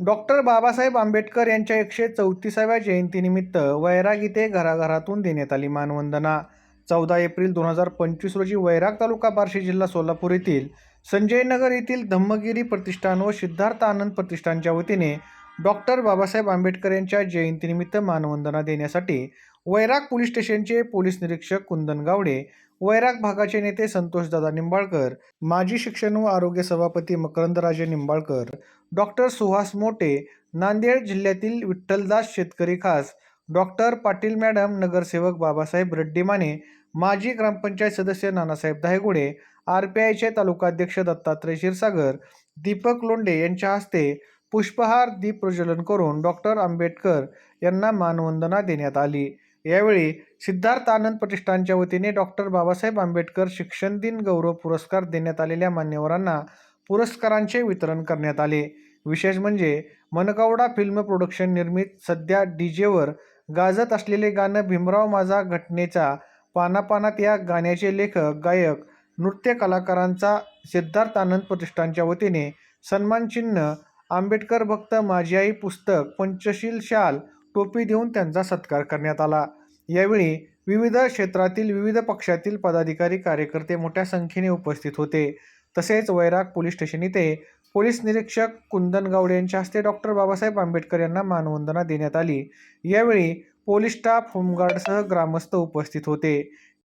Doctor Babasaheb Ambedkar यांच्या एकशे चौतीसाव्या जयंतीनिमित्त वैराग इथे घराघरातून देण्यात आली मानवंदना. चौदा एप्रिल दोन हजार पंचवीस रोजी वैराग तालुका बार्शी जिल्हा सोलापूर येथील संजय नगर येथील धम्मगिरी प्रतिष्ठान व सिद्धार्थ आनंद प्रतिष्ठानच्या वतीने डॉक्टर बाबासाहेब आंबेडकर यांच्या जयंतीनिमित्त मानवंदना देण्यासाठी वैराग पोलीस स्टेशनचे पोलीस निरीक्षक कुंदन गावडे वैराग भागाचे नेते संतोषदादा निंबाळकर माजी शिक्षण व आरोग्य सभापती मकरंदराजे निंबाळकर डॉक्टर सुहास मोटे नांदेड जिल्ह्यातील विठ्ठलदास शेतकरी खास डॉक्टर पाटील मॅडम नगरसेवक बाबासाहेब रेड्डीमाने माजी ग्रामपंचायत सदस्य नानासाहेब दायगुडे आर पी आयचे तालुकाध्यक्ष दत्तात्रय क्षीरसागर दीपक लोंडे यांच्या हस्ते पुष्पहार दीप प्रज्वलन करून डॉक्टर आंबेडकर यांना मानवंदना देण्यात आली. यावेळी सिद्धार्थ आनंद प्रतिष्ठानच्या वतीने डॉक्टर बाबासाहेब आंबेडकर शिक्षण दिन गौरव पुरस्कार देण्यात आलेल्या मान्यवरांना पुरस्कारांचे वितरण करण्यात आले. विशेष म्हणजे मनगावडा फिल्म प्रोडक्शन निर्मित सध्या डीजेवर गाजत असलेले गाणं भीमराव माझा घटनेचा पानापानात या गाण्याचे लेखक गायक नृत्य कलाकारांचा सिद्धार्थ आनंद प्रतिष्ठानच्या वतीने सन्मानचिन्ह आंबेडकर भक्त माझी आई पुस्तक पंचशील शाल टोपी देऊन त्यांचा सत्कार करण्यात आला. यावेळी विविध क्षेत्रातील विविध पक्षातील पदाधिकारी कार्यकर्ते मोठ्या संख्येने उपस्थित होते. तसेच वैराग पोलीस स्टेशन इथे पोलीस निरीक्षक कुंदन गावडे यांच्या हस्ते डॉक्टर बाबासाहेब आंबेडकर यांना मानवंदना देण्यात आली. यावेळी पोलीस स्टाफ होमगार्डसह ग्रामस्थ उपस्थित होते.